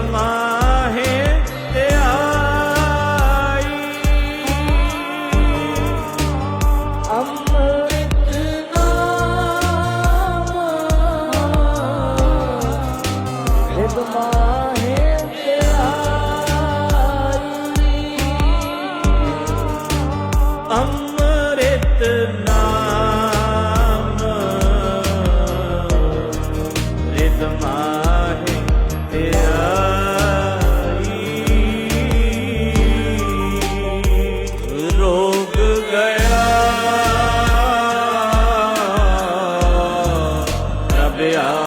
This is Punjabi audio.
ਮਾਹੇ ਤੇ ਆਈ। ਅੰਮ੍ਰਿਤ ਨਾਮ। ਰਿਤ ਮਾਹੇ ਤੇ ਆਈ। ਅੰਮ੍ਰਿਤ ਨਾਮ। ਰਿਤ ਮਾਹੇ Yeah. রে